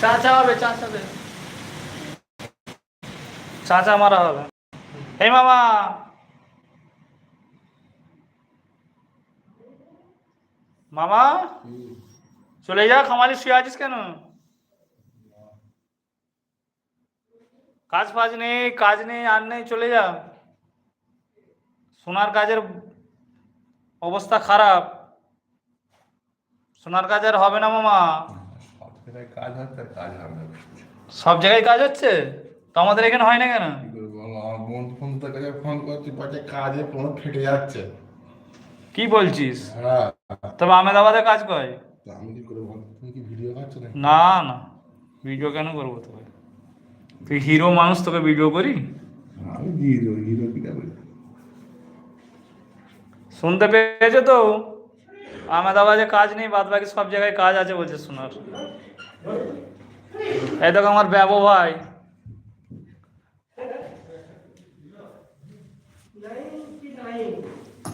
চা চা হবে চা চাবে চা চা মারা হবে। এই মামা। মামা, চলে যা, খামারি শুয়ে আছিস কেন? কাজ ফাজ নেই, কাজ নেই, আর নেই, চলে যা। সোনার কাজের অবস্থা খারাপ। সোনার কাজ আর হবে না, মামা। জায়গায় কাজ হচ্ছে কাজ হবে না সব জায়গায় কাজ হচ্ছে? তো আমাদের এখানে হয় না কেন? কি করে বলো? আমার বোন ফোন কাছে ফোন করছি কাজে ফোন ফেটে যাচ্ছে। কি বলছিস? হ্যাঁ। তবে আহমেদাবাদে কাজ করে তো আমি কি করে বল? তুমি কি ভিডিও করছ না না না। ভিডিও কেন করব তোকে? তুই হিরো মানুষ তোকে ভিডিও করি? আমি হিরো হিরো কি করে শুনতে পেয়েছ তো? আহমেদাবাদে কাজ নেই বাদ বাকি সব জায়গায় কাজ আছে বলছে শোনার। এই দেখো আমার ব্যাবো ভাই।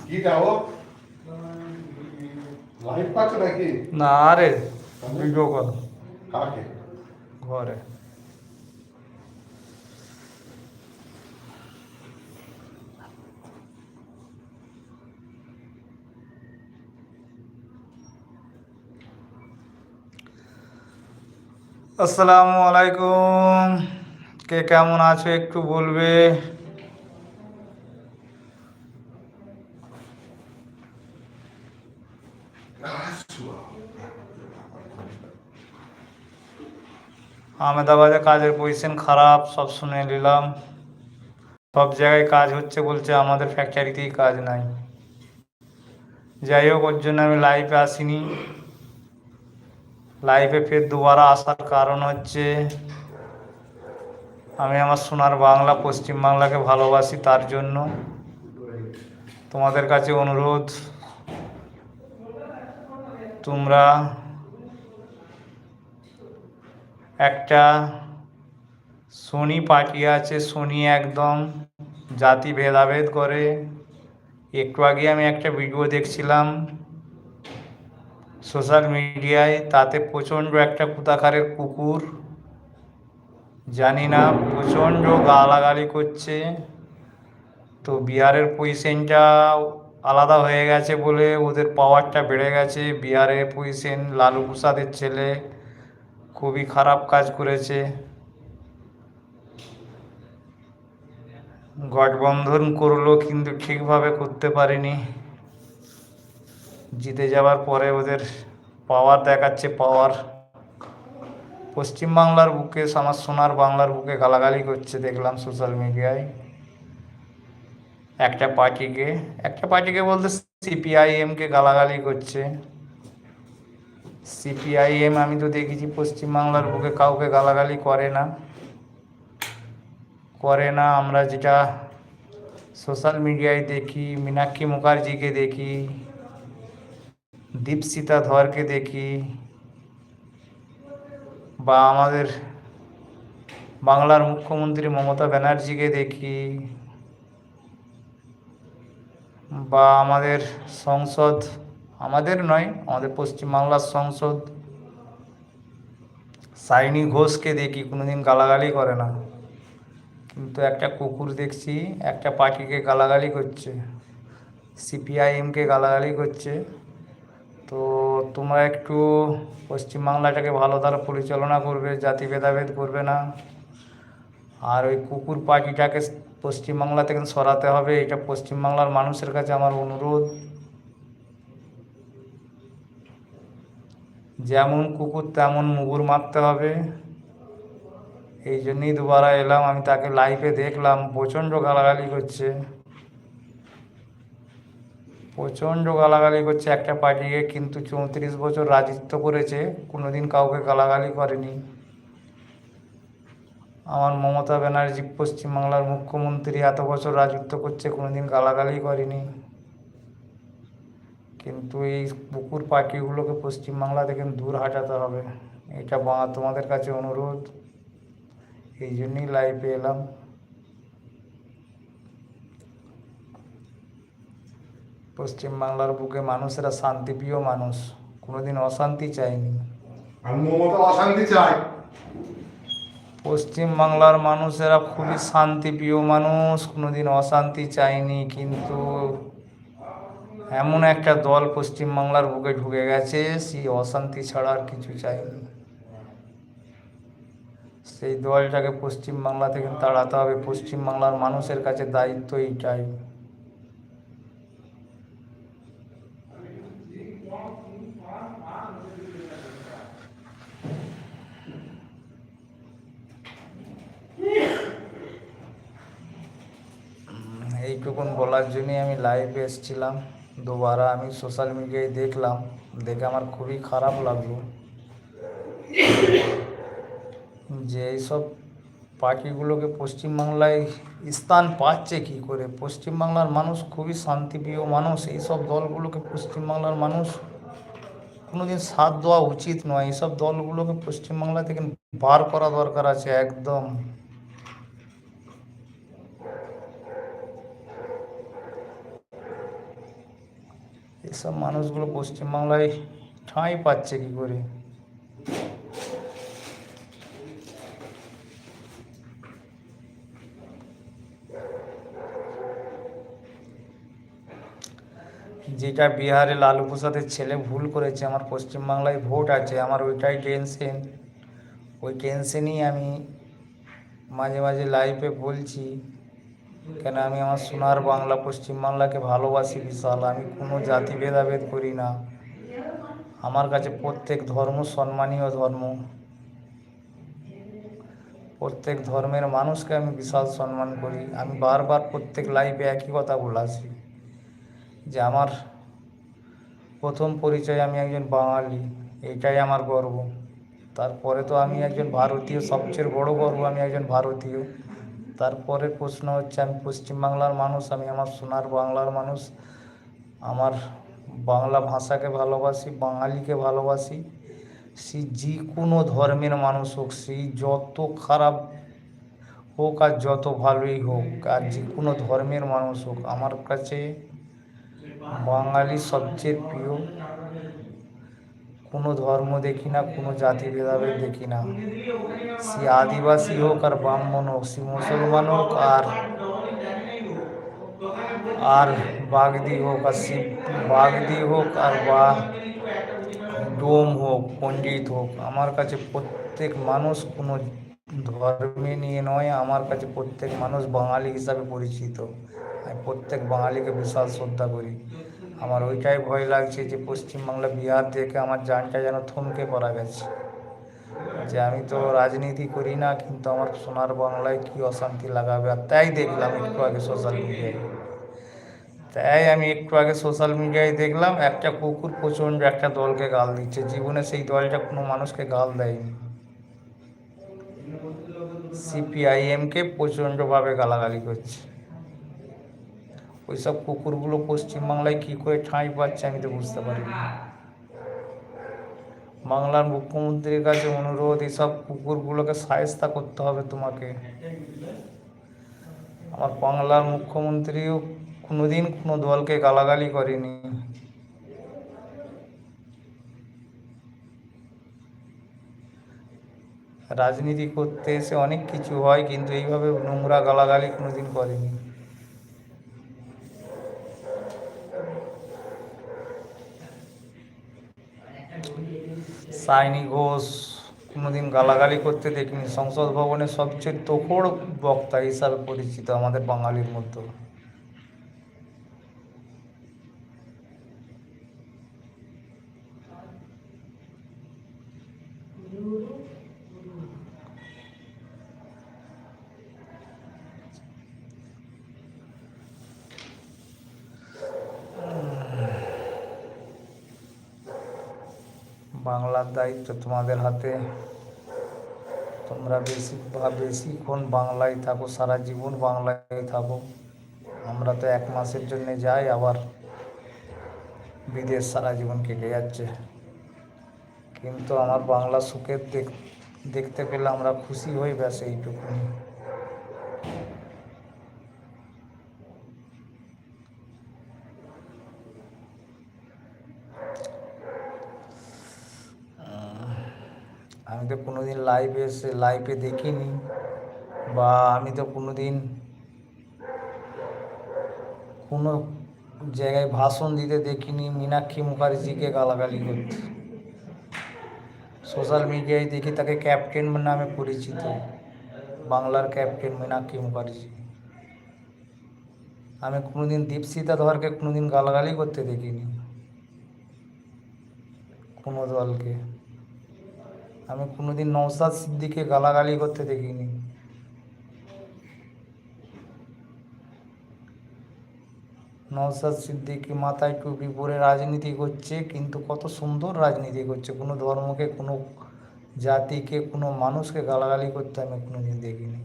কি যাব লাইভ পাচ্ছ নাকি? না রে ভিডিও কল। কাকে? ঘরে। আসসালামু আলাইকুম। কে কেমন আছো একটু বলবে? আহমেদাবাদে কাজের পজিশন খারাপ, সব শুনে নিলাম। সব জায়গায় কাজ হচ্ছে বলছে আমাদের ফ্যাক্টরিতেই কাজ নাই। যাই হোক, ওর জন্য আমি লাইভে আসিনি। লাইভে ফের দুবারা আসার কারণ হচ্ছে আমি আমার সোনার বাংলা, পশ্চিম বাংলাকে ভালোবাসি তার জন্য। তোমাদের কাছে অনুরোধ, তোমরা একটা শনি পার্টি আছে, শনি একদম জাতি ভেদাভেদ করে। একটু আগে আমি একটা ভিডিও দেখছিলাম সোশ্যাল মিডিয়ায় তাতে প্রচণ্ড একটা কুতাকারের কুকুর। জানি না, প্রচণ্ড গালাগালি করছে। তো বিহারের পজিশনটা আলাদা হয়ে গেছে বলে ওদের পাওয়ারটা বেড়ে গেছে। বিহারের পজিশন লালু প্রসাদের ছেলে খুবই খারাপ কাজ করেছে। গঠবন্ধন করল কিন্তু ঠিকভাবে করতে পারেনি। জিতে যাওয়ার পরে ওদের পাওয়ার দেখাচ্ছে পাওয়ার পশ্চিমবাংলার বুকে, আমার সোনার বাংলার বুকে গালাগালি করছে দেখলাম সোশ্যাল মিডিয়ায় একটা পার্টিকে একটা পার্টিকে বলতে সিপিআইএমকে গালাগালি করছে। সিপিআইএম আমি তো দেখেছি পশ্চিমবাংলার বুকে কাউকে গালাগালি করে না। করে না, আমরা যেটা সোশ্যাল মিডিয়ায় দেখি, মীনাক্ষী মুখার্জিকে দেখি। দীপসিতা ধরকে দেখি বা আমাদের বাংলার মুখ্যমন্ত্রী মমতা ব্যানার্জিকে দেখি বা আমাদের সংসদ, আমাদের নয়, আমাদের পশ্চিমবাংলার সংসদ সাইনি ঘোষকে দেখি, কোনোদিন গালাগালি করে না। কিন্তু একটা কুকুর দেখছি, একটা পাখিকে গালাগালি করছে, সিপিআইএমকে গালাগালি করছে। তো তোমরা একটু পশ্চিমবাংলাটাকে ভালো দ্বারা পরিচালনা করবে, জাতি ভেদাভেদ করবে না। আর ওই কুকুর পাখিটাকে পশ্চিমবাংলা থেকে সরাতে হবে, এটা পশ্চিমবাংলার মানুষের কাছে আমার অনুরোধ। যেমন কুকুর তেমন মুগুর মারতে হবে। এই জন্যই দুবারা এলাম, আমি তাকে লাইভে দেখলাম, প্রচণ্ড গালাগালি করছে। প্রচণ্ড গালাগালি করছে একটা পার্টিকে, কিন্তু চৌত্রিশ বছর রাজত্ব করেছে, কোনোদিন কাউকে গালাগালি করেনি। আমার মমতা ব্যানার্জি পশ্চিমবাংলার মুখ্যমন্ত্রী এত বছর রাজত্ব করছে, কোনোদিন গালাগালি করেনি। কিন্তু এই পুকুর পাখিগুলোকে পশ্চিমবাংলা থেকে দূর হাঁটাতে হবে। এটা তোমাদের কাছে অনুরোধ। এই জন্যই লাইভে এলাম। পশ্চিমবাংলার বুকে মানুষেরা শান্তিপ্রিয় মানুষ। কোনোদিন অশান্তি চায়নি। অশান্তি চাই পশ্চিম বাংলার মানুষেরা খুবই শান্তিপ্রিয় মানুষ কোনোদিন অশান্তি চায়নি কিন্তু এমন একটা দল পশ্চিম বাংলার বুকে ঢুকে গেছে সেই অশান্তি ছাড়া আর কিছু চায়নি। সেই দলটাকে পশ্চিম বাংলা থেকে তাড়াতে হবে। পশ্চিম বাংলার মানুষের কাছে দায়িত্ব এইটাই এইটুকুন বলার জন্যই আমি লাইভে এসেছিলাম। দুবারা আমি সোশ্যাল মিডিয়ায় দেখলাম। দেখে আমার খুবই খারাপ লাগল। যে এইসব পাখিগুলোকে পশ্চিমবাংলায় স্থান পাচ্ছে কি করে? পশ্চিমবাংলার মানুষ খুবই শান্তিপ্রিয় মানুষ। এইসব দলগুলোকে পশ্চিমবাংলার মানুষ কোনোদিন সাথ দেওয়া উচিত নয়। এইসব দলগুলোকে পশ্চিমবাংলা থেকে বার করা দরকার আছে একদম। এসব মানুষগুলো পশ্চিমবাংলায় ঠাঁই পাচ্ছে কি করে? যেটা বিহারে লালু প্রসাদের ছেলে ভুল করেছে, আমার পশ্চিমবাংলায় ভোট আছে, আমার ওইটাই টেনশন। ওই টেনশনই আমি মাঝে মাঝে লাইভে বলছি। কেন আমি আমার সোনার বাংলা পশ্চিমবাংলাকে ভালোবাসি বিশাল? আমি কোনো জাতি ভেদাভেদ করি না। আমার কাছে প্রত্যেক ধর্ম সম্মানীয় ধর্ম। প্রত্যেক ধর্মের মানুষকে আমি বিশাল সম্মান করি। আমি বারবার প্রত্যেক লাইফে একই কথা বলে আসি যে আমার প্রথম পরিচয় আমি একজন বাঙালি, এটাই আমার গর্ব। তারপরে তো আমি একজন ভারতীয়, সবচেয়ে বড় গর্ব আমি একজন ভারতীয়। তারপরে প্রশ্ন হচ্ছে, আমি পশ্চিমবাংলার মানুষ, আমি আমার সোনার বাংলার মানুষ, আমার বাংলা ভাষাকে ভালোবাসি, বাঙালিকে ভালোবাসি। সে যে কোনো ধর্মের মানুষ হোক, সে যত খারাপ হোক আর যত ভালোই হোক, আর যে কোনো ধর্মের মানুষ হোক, আমার কাছে বাঙালি সবচেয়ে প্রিয়। কোনো ধর্ম দেখি না, কোনো জাতি ভেদাভেদ দেখি না। সে আদিবাসী হোক আর ব্রাহ্মণ হোক, সে মুসলমান হোক আর আর বাগদি হোক, আর সে বাগদি হোক আর বা ডোম হোক, পণ্ডিত হোক, আমার কাছে প্রত্যেক মানুষ কোনো ধর্মে নিয়ে নয়, আমার কাছে প্রত্যেক মানুষ বাঙালি হিসাবে পরিচিত। আমি প্রত্যেক বাঙালিকে বিশাল শ্রদ্ধা করি। আমার ওইটাই ভয় লাগছে যে পশ্চিমবাংলা বিহার থেকে আমার জানটা যেন থমকে পড়া গেছে। যে আমি তো রাজনীতি করি না, কিন্তু আমার সোনার বাংলায় কি অশান্তি লাগাবে? আর তাই দেখলাম একটু আগে সোশ্যাল মিডিয়ায় তাই আমি একটু আগে সোশ্যাল মিডিয়ায় দেখলাম, একটা কুকুর প্রচণ্ড একটা দলকে গাল দিচ্ছে। জীবনে সেই দলটা কোনো মানুষকে গাল দেয়নি। সিপিআইএমকে প্রচণ্ডভাবে গালাগালি করছে। ওইসব কুকুরগুলো পশ্চিমবাংলায় কী করে ঠাঁই পাচ্ছে আমি তো বুঝতে পারি বাংলার মুখ্যমন্ত্রীর কাছে অনুরোধ, এসব কুকুরগুলোকে সায়স্তা করতে হবে তোমাকে। আমার বাংলার মুখ্যমন্ত্রীও কোনোদিন কোনো দলকে গালাগালি করেনি। রাজনীতি করতে এসে অনেক কিছু হয়, কিন্তু এইভাবে নোংরা গালাগালি কোনোদিন করেনি। সাইনি ঘোষ কোনোদিন গালাগালি করতে দেখিনি। সংসদ ভবনের সবচেয়ে তোখড় বক্তা হিসাবে পরিচিত আমাদের বাঙালির মধ্যে। বাংলার দায়িত্ব তোমাদের হাতে। তোমরা বেশি বা বেশিক্ষণ বাংলায় থাকো, সারা জীবন বাংলায় থাকো। আমরা তো এক মাসের জন্য যাই, আবার বিদেশ সারা জীবন কেটে যাচ্ছে। কিন্তু আমার বাংলা সুখের দেখ, দেখতে পেলে আমরা খুশি হই, ব্যাস এইটুকুনি আমি তো কোনো কোনোদিন লাইভে এসে লাইভে দেখিনি বা আমি তো কোনোদিন কোনো জায়গায় ভাষণ দিতে দেখিনি, মীনাক্ষী মুখার্জিকে গালাগালি করতে। সোশ্যাল মিডিয়ায় দেখি তাকে ক্যাপ্টেন নামে পরিচিত, বাংলার ক্যাপ্টেন মীনাক্ষী মুখার্জি। আমি কোনোদিন দীপশিতা ধরকে কোনোদিন গালাগালি করতে দেখিনি কোনো দলকে। আমি কোনোদিন নৌসাদ সিদ্দিকে গালাগালি করতে দেখিনি। নৌসাদ সিদ্দিকি মাথায় টুপি পরে রাজনীতি করছে, কিন্তু কত সুন্দর রাজনীতি করছে। কোনো ধর্মকে, কোনো জাতিকে, কোনো মানুষকে গালাগালি করতে আমি কোনোদিন দেখিনি।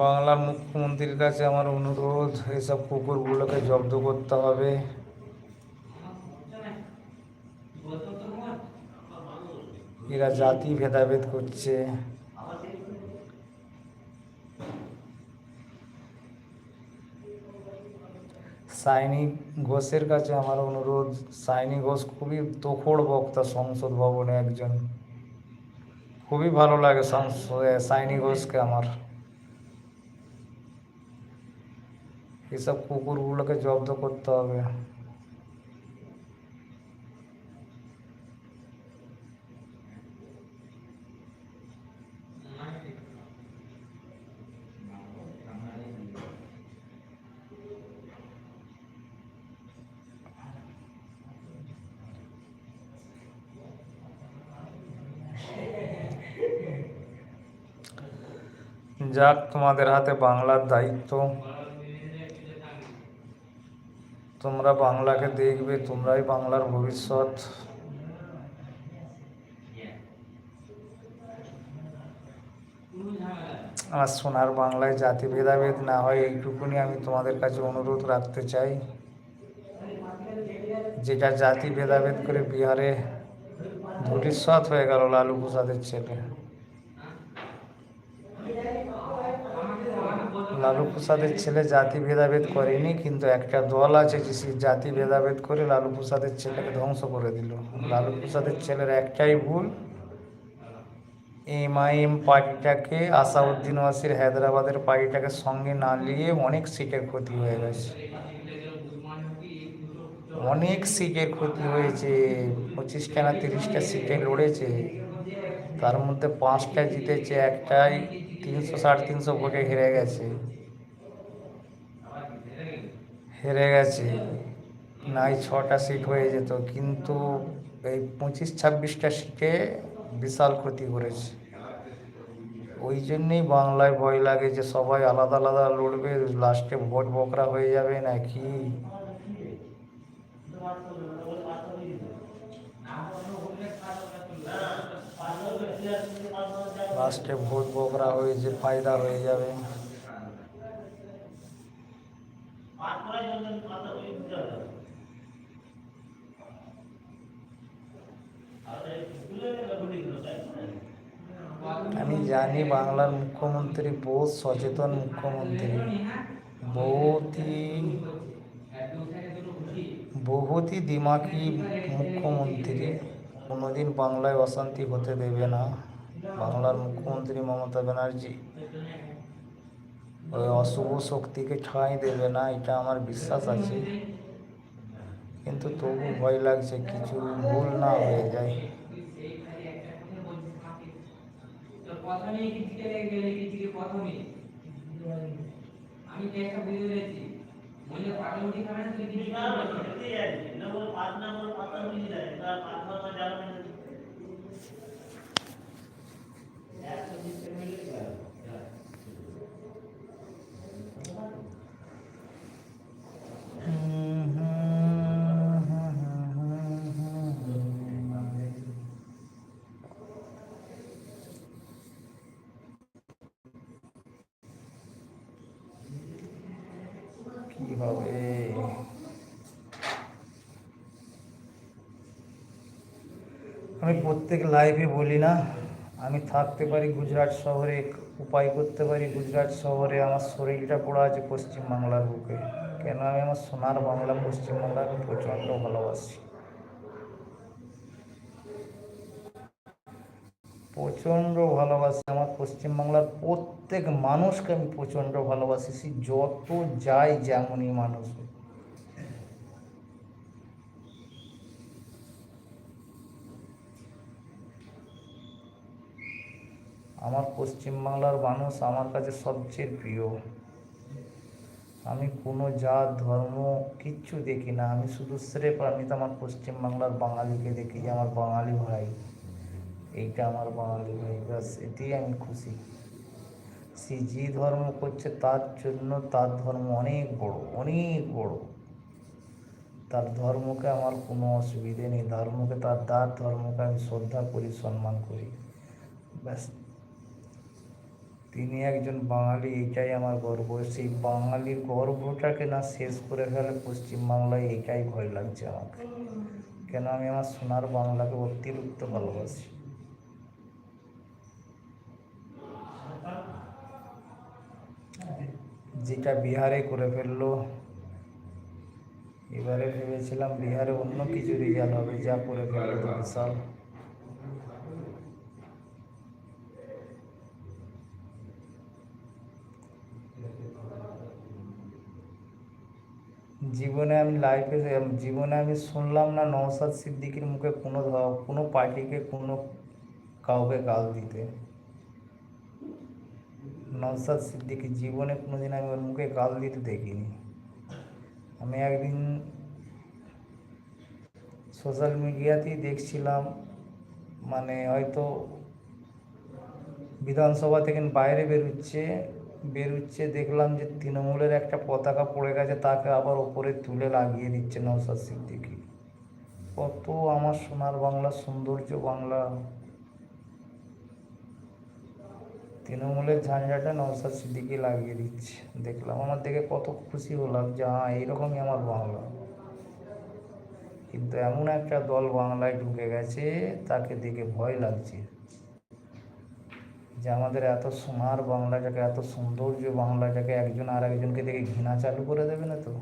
বাংলার মুখ্যমন্ত্রীর কাছে আমার অনুরোধ, এসব কুকুরগুলোকে জব্দ করতে হবে। এরা জাতি ভেদাভেদ করছে। সাইনি ঘোষের কাছে আমার অনুরোধ, সাইনি ঘোষ খুবই তোখড় বক্তা সংসদ ভবনে একজন। খুবই ভালো লাগে সাইনি ঘোষকে আমার। এসব কুকুরগুলোকে জব্দ করতে হবে। যাক তোমাদের হাতে বাংলার দায়িত্ব। তোমরা বাংলাকে দেখবে, তোমরাই বাংলার ভবিষ্যৎ। আর সোনার বাংলায় জাতি ভেদাভেদ না হয়, এইটুকুনি আমি তোমাদের কাছে অনুরোধ রাখতে চাই। যেটা জাতি ভেদাভেদ করে বিহারে ধূলিসাৎ হয়ে গেল লালু প্রসাদের ছেলে। লালু প্রসাদের ছেলে জাতি ভেদাভেদ করেনি, কিন্তু একটা দল আছে যে জাতি ভেদাভেদ করে লালু প্রসাদের ছেলেকে ধ্বংস করে দিল। লালু প্রসাদের ছেলের একটাই ভুল এমআইএম পার্টিটাকে আসাউদ্দিন ওয়াসির হায়দ্রাবাদের পার্টিটাকে সঙ্গে না নিয়ে অনেক সিটের ক্ষতি হয়ে গেছে। অনেক সিটের ক্ষতি হয়েছে, পঁচিশটা না তিরিশটা সিটে লড়েছে, তার মধ্যে পাঁচটা জিতেছে, একটাই তিনশো সাড়ে তিনশো ভোটে হেরে গেছে। হেরে গেছে। নাই ছটা সিট হয়ে যেত, কিন্তু এই পঁচিশ, ছাব্বিশটা সিটে বিশাল ক্ষতি করেছে। ওই জন্যেই বাংলায় ভয় লাগে যে সবাই আলাদা আলাদা লড়বে লাস্টে ভোট বকরা হয়ে যাবে নাকি? লাস্টে ভোট বকরা হয়ে যে ফায়দা হয়ে যাবে। আমি জানি বাংলার মুখ্যমন্ত্রী বহুত সচেতন মুখ্যমন্ত্রী। বহুতই বহুতই দিমাগি মুখ্যমন্ত্রী। কোনোদিন বাংলায় অশান্তি হতে দেবে না। বাংলার মুখ্যমন্ত্রী মমতা ব্যানার্জি। ওই অশুভ শক্তিকে ঠাঁই দেবে না, এটা আমার বিশ্বাস আছে। কিন্তু তবু ভয় লাগছে, কিছু ভুল না হয়ে যায়। আমি চেষ্টা করে দিয়েছি বলে পাগলটি খাবে না প্রত্যেক লাইফে বলি না, আমি থাকতে পারি গুজরাট শহরে, উপায় করতে পারি গুজরাট শহরে, আমার শরীরটা পড়া আছে পশ্চিমবাংলার বুকে। কেন আমি আমার সোনার বাংলা পশ্চিমবাংলাকে প্রচণ্ড ভালোবাসি? প্রচণ্ড ভালোবাসি আমার পশ্চিমবাংলার প্রত্যেক মানুষকে আমি প্রচণ্ড ভালোবাসি। সে যত যাই, যেমনই মানুষ হোক। আমার পশ্চিমবাংলার মানুষ আমার কাছে সবচেয়ে প্রিয়। আমি কোনো জাত, ধর্ম কিচ্ছু দেখি না। আমি শুধু স্রেফ আমি তো আমার পশ্চিমবাংলার বাঙালিকে দেখি যে আমার বাঙালি ভাই। এইটা আমার বাঙালি ভাই, ব্যাস, এতেই আমি খুশি। সে যে ধর্ম করছে তার জন্য তার ধর্ম অনেক বড় অনেক বড়। তার ধর্মকে আমার কোনো অসুবিধে নেই। ধর্মকে তার তার ধর্মকে আমি শ্রদ্ধা করি, সম্মান করি। ব্যাস তিনি একজন বাঙালি, এটাই আমার গর্ব। সেই বাঙালির গর্বটাকে না শেষ করে ফেলে পশ্চিমবাংলায় এটাই ভয় লাগছে আমাকে। কেন আমি আমার সোনার বাংলাকে অতিরিক্ত ভালোবাসি? যেটা বিহারে করে ফেলল। এবারে ভেবেছিলাম বিহারে অন্য কিছু রেজাল্ট হবে, যা করে ফেলল বিশাল। জীবনে আমি লাইফে জীবনে আমি শুনলাম না নওসাদ সিদ্দিকির মুখে কোনো কোনো পার্টিকে, কোনো কাউকে গাল দিতে। নওসাদ সিদ্দিকি জীবনে কোনোদিন আমি ওর মুখে গাল দিতে দেখিনি। আমি একদিন সোশ্যাল মিডিয়াতেই দেখছিলাম মানে হয়তো বিধানসভা থেকে বাইরে বেরোচ্ছে বেরোচ্ছে, দেখলাম যে তৃণমূলের একটা পতাকা পড়ে গেছে, তাকে আবার ওপরে তুলে লাগিয়ে দিচ্ছে নওশাদ সিদ্দিকি। কত আমার সোনার বাংলা, সৌন্দর্য বাংলা। তৃণমূলের ঝান্ডাটা নওশাদ সিদ্দিকি লাগিয়ে দিচ্ছে। দেখলাম, আমার দেখে কত খুশি হলাম যে হ্যাঁ এইরকমই আমার বাংলা। কিন্তু এমন একটা দল বাংলায় ঢুকে গেছে, তাকে দেখে ভয় লাগছে। যে আমাদের এত সোনার বাংলাটাকে এত সৌন্দর্য বাংলাটাকে একজন আর একজনকে দেখে ঘৃণা চালু করে দেবে না তো?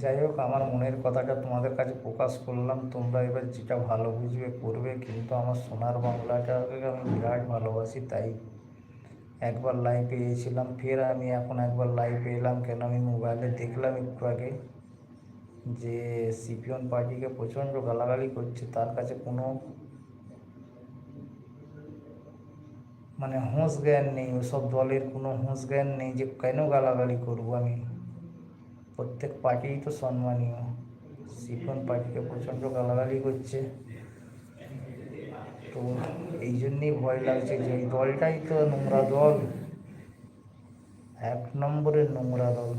যাই হোক, আমার মনের কথাটা তোমাদের কাছে প্রকাশ করলাম। তোমরা এবার যেটা ভালো বুঝবে, করবে। কিন্তু আমার সোনার বাংলাটাকে আমি বিরাট ভালোবাসি, তাই। একবার লাইভ পেয়েছিলাম, ফের আমি এখন একবার লাইভ এলাম কেন আমি মোবাইলে দেখলাম একটু আগে যে সিপিএম পার্টিকে প্রচণ্ড গালাগালি করছে, তার কাছে কোনো মানে হুঁশ জ্ঞান নেই, ওসব দলের কোনো হুঁশ জ্ঞান নেই যে কেন গালাগালি করব আমি। প্রত্যেক পার্টিই তো সম্মানীয়। সিপিএম পার্টিকে প্রচণ্ড গালাগালি করছে। তো এই জন্যেই ভয় লাগছে যে এই দলটাই তো নোংরা দল। এক নম্বরের নোংরা দল।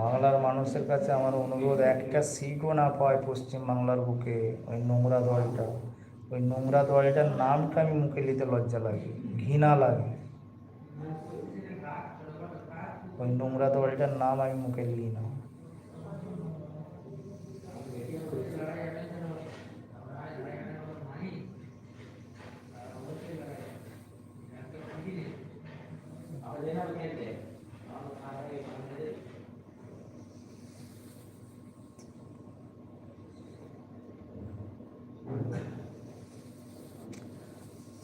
বাংলার মানুষের কাছে আমার অনুরোধ, একটা সিটও না পায় পশ্চিমবাংলার বুকে ওই নোংরা দলটা। ওই নোংরা দলটার নামটা আমি মুখে নিতে লজ্জা লাগে, ঘৃণা লাগে। ওই নোংরা দলটার নাম আমি মুখে নিই না।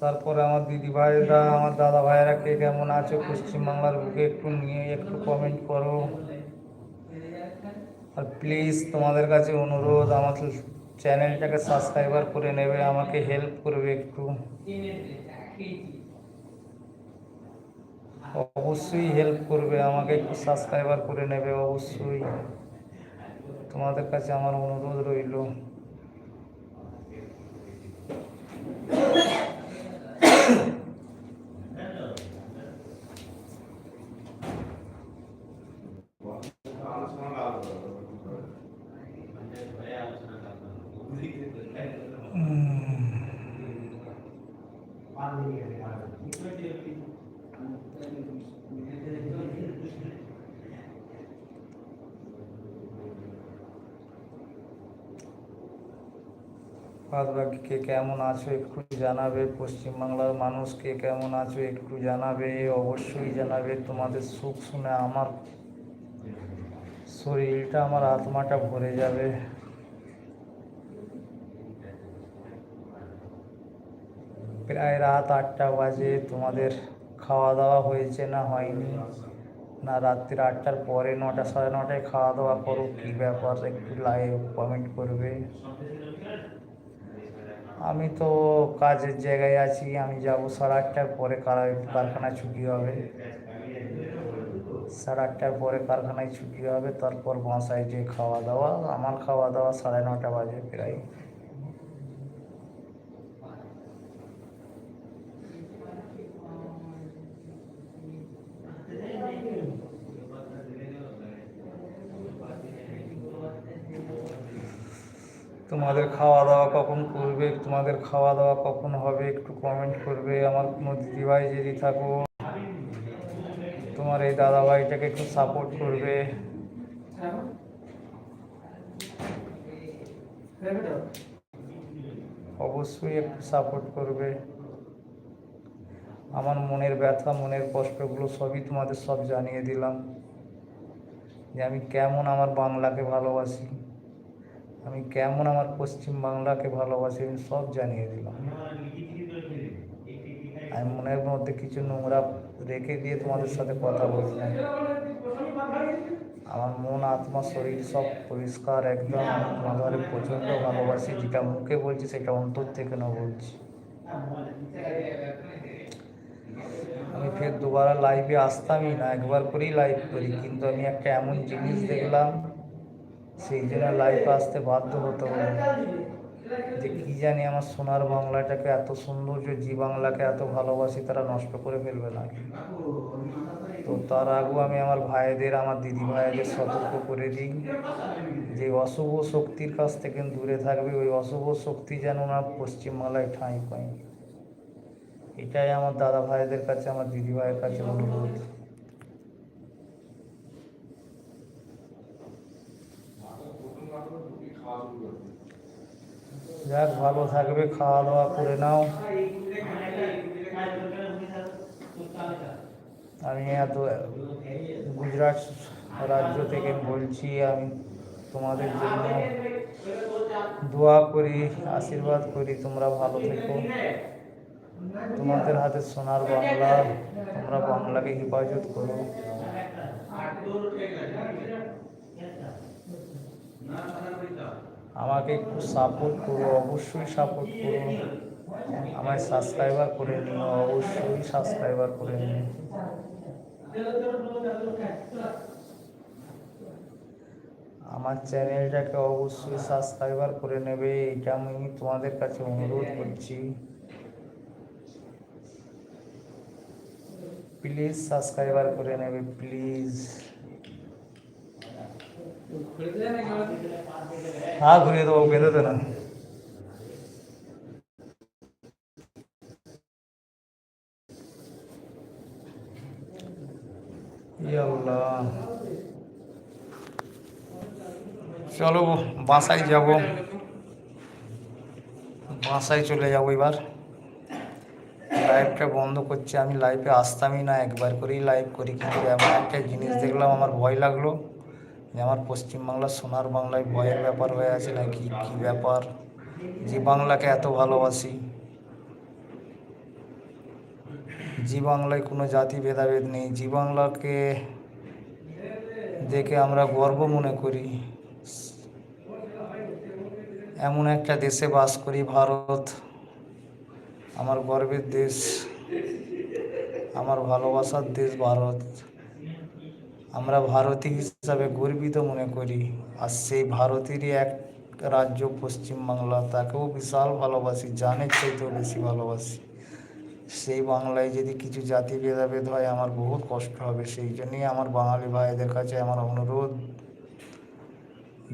তারপরে আমার দিদি ভাইরা আমার দাদা ভাইয়েরা কে কেমন আছো পশ্চিমবাংলার বুকে একটু নিয়ে একটু কমেন্ট করো। আর প্লিজ তোমাদের কাছে অনুরোধ, আমার চ্যানেলটাকে সাবস্ক্রাইবার করে নেবে, আমাকে হেল্প করবে একটু। অবশ্যই হেল্প করবে, আমাকে একটু সাবস্ক্রাইবার করে নেবে অবশ্যই। তোমাদের কাছে আমার অনুরোধ রইল বাদ বাকি কে কেমন আছো একটু জানাবে, পশ্চিমবাংলার মানুষ কে কেমন আছো একটু জানাবে অবশ্যই জানাবে। তোমাদের সুখ শুনে আমার শরীরটা, আমার আত্মাটা ভরে যাবে। প্রায় রাত আটটা বাজে, তোমাদের খাওয়া দাওয়া হয়েছে না হয়নি? না, রাত্রির আটটার পরে নটা, সাড়ে নটায় খাওয়া দাওয়া করো, কী ব্যাপার? একটু লাইভ কমেন্ট করবে। আমি তো কাজের জায়গায় আছি, আমি যাব সাড়ে আটটার পরে, কারা- কারখানা ছুটি হবে। সাড়ে আটটার পরে কারখানায় ছুটি হবে, তারপর বাসায় যে খাওয়া দাওয়া আমার খাওয়া দাওয়া সাড়ে নটা বাজে প্রায়। তোমাদের খাওয়া দাওয়া কখন করবে, তোমাদের খাওয়া দাওয়া কখন হবে, একটু কমেন্ট করবে আমার কোনো দিদিভাই যদি থাকো তোমার এই দাদাভাইটাকে একটু সাপোর্ট করবে। অবশ্যই একটু সাপোর্ট করবে। আমার মনের ব্যথা, মনের কষ্টগুলো সবই তোমাদের সব জানিয়ে দিলাম যে আমি কেমন আমার বাংলাকে ভালোবাসি। আমি কেমন আমার পশ্চিম বাংলাকে ভালোবাসি আমি সব জানিয়ে দিলাম। আমি মনের মধ্যে কিছু নোংরা রেখে দিয়ে তোমাদের সাথে কথা বললাম আমার মন, আত্মা, শরীর সব পরিষ্কার, একদম তোমাদের প্রচণ্ড ভালোবাসি। যেটা মুখে বলছি, সেটা অন্তর থেকে না বলছি। আমি ফের দুবার লাইভে আসতামই না, একবার করেই লাইভ করি। কিন্তু আমি একটা এমন জিনিস দেখলাম সেই জন্য লাইভে আসতে বাধ্য হতে হলো যে কি জানি আমার সোনার বাংলাটাকে এত সৌন্দর্য, জি বাংলাকে এত ভালোবাসি, তারা নষ্ট করে ফেলবে না। তো তার আগেও আমি আমার ভাইদের, আমার দিদি ভাইদের সতর্ক করে দিই যে অশুভ শক্তির কাছ থেকে দূরে থাকবে, ওই অশুভ শক্তি যেন না পশ্চিমবাংলায় ঠাঁই পায়। এটাই আমার দাদা ভাইদের কাছে, আমার দিদি ভাইয়ের কাছে অনুরোধ। যাক, ভালো থাকবে খাওয়া দাওয়া করে নাও। আমি এত গুজরাট রাজ্য থেকে বলছি, আমি তোমাদের জন্য দোয়া করি, আশীর্বাদ করি, তোমরা ভালো থেকো। তোমাদের হাতে সোনার বাংলা, তোমরা বাংলাকে হেফাজত করো। আমাকে একটু সাপোর্ট করো, অবশ্যই সাপোর্ট করো। আমায় সাবস্ক্রাইবার করে নিও, অবশ্যই সাবস্ক্রাইবার করে নিও। আমার চ্যানেলটাকে অবশ্যই সাবস্ক্রাইবার করে নেবে, এটা আমি তোমাদের কাছে অনুরোধ করছি। প্লিজ সাবস্ক্রাইবার করে নেবে প্লিজ হ্যাঁ ঘুরিয়ে দেবো বেঁধে দে না চলো বাসায় যাব বাসায় চলে যাব এবার লাইভটা বন্ধ করছি, আমি লাইভে আসতামই না, একবার করেই লাইভ করি, কিন্তু এমন একটা জিনিস দেখলাম, আমার ভয় লাগল। যে আমার পশ্চিমবাংলার সোনার বাংলায় ভয়ের ব্যাপার হয়ে আছে নাকি? কি ব্যাপার? যে বাংলাকে এত ভালোবাসি। জি বাংলায় কোনো জাতি ভেদাভেদ নেই। জি বাংলাকে দেখে আমরা গর্ব মনে করি। এমন একটা দেশে বাস করি, ভারত। আমার গর্বের দেশ। আমার ভালোবাসার দেশ ভারত। আমরা ভারতীয় হিসাবে গর্বিত মনে করি। আর সেই ভারতেরই এক রাজ্য পশ্চিমবাংলা তাকেও বিশাল ভালোবাসি, জানের চাইতেও বেশি ভালোবাসি। সেই বাংলায় যদি কিছু জাতি ভেদাভেদ হয়, আমার বহুত কষ্ট হবে। সেই জন্যই আমার বাঙালি ভাইদের কাছে আমার অনুরোধ,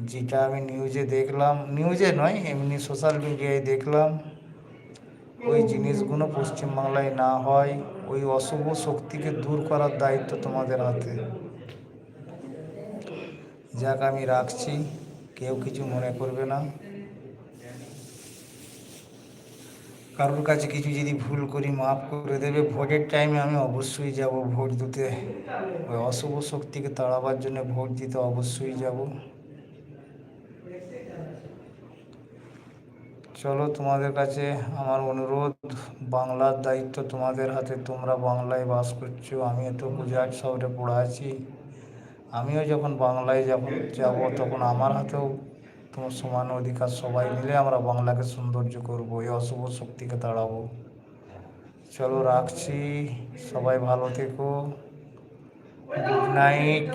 যেটা আমি নিউজে দেখলাম নিউজে নয়, এমনি সোশ্যাল মিডিয়ায় দেখলাম, ওই জিনিসগুলো পশ্চিমবাংলায় না হয়, ওই অশুভ শক্তিকে দূর করার দায়িত্ব তোমাদের হাতে। যাক, আমি রাখছি। কেউ কিছু মনে করবে না। কারোর কাছে কিছু যদি ভুল করি, মাফ করে দেবে। ভোটের টাইমে আমি অবশ্যই যাব ভোট দিতে। ওই অশুভ শক্তিকে তাড়াবার জন্য ভোট দিতে অবশ্যই যাব। চলো, তোমাদের কাছে আমার অনুরোধ, বাংলার দায়িত্ব তোমাদের হাতে। তোমরা বাংলায় বাস করছ আমি তো গুজরাট শহরে পড়ে আছি। আমিও যখন বাংলায় যখন যাব, তখন আমার হাতেও তোমার সমান অধিকার, সবাই মিলে আমরা বাংলাকে সৌন্দর্য করব, এই অশুভ শক্তিকে তাড়াবো চলো রাখছি, সবাই ভালো থেকো। Good night